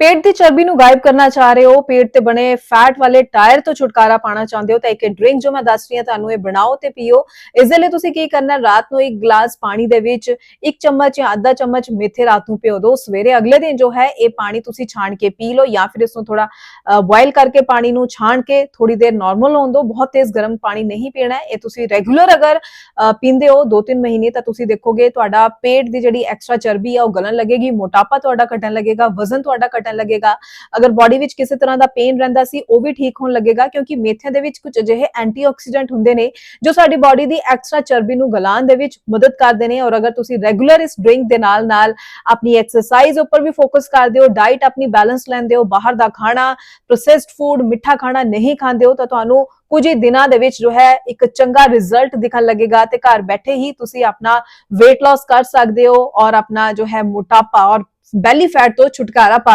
ਪੇਟ ਦੀ ਚਰਬੀ ਨੂੰ ਗਾਇਬ ਕਰਨਾ ਚਾਹ ਰਹੇ ਹੋ, ਪੇਟ ਤੇ ਬਣੇ ਫੈਟ ਵਾਲੇ ਟਾਇਰ ਤੋਂ ਛੁਟਕਾਰਾ ਪਾਣਾ ਚਾਹੁੰਦੇ ਹੋ ਤਾਂ ਇੱਕ ਡਰਿੰਕ ਜੋ ਮੈਂ ਦੱਸ ਰਹੀ ਹਾਂ ਤੁਹਾਨੂੰ ਇਹ ਬਣਾਓ ਤੇ ਪੀਓ। ਇਸ ਦੇ ਲਈ ਤੁਸੀਂ ਕੀ ਕਰਨਾ ਰਾਤ ਨੂੰ ਇੱਕ ਗਲਾਸ ਪਾਣੀ ਦੇ ਵਿੱਚ ਇੱਕ ਚਮਚ ਜਾਂ ਅੱਧਾ ਚਮਚ ਮੇਥੇ ਰਾਤ ਨੂੰ ਪਿਓ ਦਿਓ। ਸਵੇਰੇ ਅਗਲੇ ਦਿਨ ਜੋ ਹੈ ਇਹ ਪਾਣੀ ਤੁਸੀਂ ਛਾਣ ਕੇ ਪੀ ਲਓ ਜਾਂ ਫਿਰ ਇਸ ਨੂੰ ਥੋੜਾ ਬੋਇਲ ਕਰਕੇ ਪਾਣੀ ਨੂੰ ਛਾਣ ਕੇ ਥੋੜੀ ਦੇਰ ਨਾਰਮਲ ਹੋਣ ਦਿਓ। ਬਹੁਤ ਤੇਜ਼ ਗਰਮ ਪਾਣੀ ਨਹੀਂ ਪੀਣਾ ਇਹ ਤੁਸੀਂ ਰੈਗੂਲਰ ਅਗਰ ਪੀਂਦੇ ਹੋ 2-3 ਮਹੀਨੇ ਤਾਂ ਤੁਸੀਂ ਦੇਖੋਗੇ ਤੁਹਾਡਾ ਪੇਟ ਦੀ ਜਿਹੜੀ ਐਕਸਟਰਾ ਚਰਬੀ ਆ ਉਹ ਗਲਣ ਲੱਗੇਗੀ, ਮੋਟਾਪਾ ਤੁਹਾਡਾ ਘਟਣ ਲੱਗੇਗਾ, ਵਜ਼ਨ ਤੁਹਾਡਾ ਘਟਣ ਲੱਗੇਗਾ। ਅਗਰ ਬਾਡੀ ਵਿੱਚ ਕਿਸੇ ਤਰ੍ਹਾਂ ਦਾ ਪੇਨ ਰਹਿੰਦਾ ਸੀ, ਉਹ ਵੀ ਠੀਕ ਹੋਣ ਲੱਗੇਗਾ, ਕਿਉਂਕਿ ਮੇਥੇ ਦੇ ਵਿੱਚ ਕੁਝ ਅਜਿਹੇ ਐਂਟੀਆਕਸੀਡੈਂਟ ਹੁੰਦੇ ਨੇ, ਜੋ ਸਾਡੀ ਬਾਡੀ ਦੀ ਐਕਸਟਰਾ ਚਰਬੀ ਨੂੰ ਗਲਾਉਣ ਦੇ ਵਿੱਚ ਮਦਦ ਕਰਦੇ ਨੇ। ਔਰ ਅਗਰ ਤੁਸੀਂ ਰੈਗੂਲਰ ਇਸ ਡਰਿੰਕ ਦੇ ਨਾਲ ਨਾਲ ਆਪਣੀ ਐਕਸਰਸਾਈਜ਼ ਉੱਪਰ ਵੀ ਫੋਕਸ ਕਰਦੇ ਹੋ ਡਾਈਟ ਆਪਣੀ ਬੈਲੈਂਸ ਲੈਂਦੇ ਹੋ, ਬਾਹਰ ਦਾ ਖਾਣਾ ਪ੍ਰੋਸੈਸਡ ਫੂਡ ਮਿੱਠਾ ਖਾਣਾ ਨਹੀਂ ਖਾਂਦੇ ਹੋ, ਤਾਂ ਤੁਹਾਨੂੰ ਕੁਝ ਹੀ ਦਿਨਾਂ ਦੇ ਵਿੱਚ ਜੋ ਹੈ, ਇੱਕ ਚੰਗਾ ਰਿਜ਼ਲਟ ਦਿਖਣ ਲੱਗੇਗਾ ਤੇ ਘਰ ਬੈਠੇ ਹੀ ਤੁਸੀਂ ਆਪਣਾ weight loss ਕਰ ਸਕਦੇ ਹੋ ਔਰ ਆਪਣਾ ਜੋ ਹੈ ਮੋਟਾਪਾ ਔਰ ਬੈਲੀ ਫੈਟ ਤੋਂ ਛੁਟਕਾਰਾ ਪਾ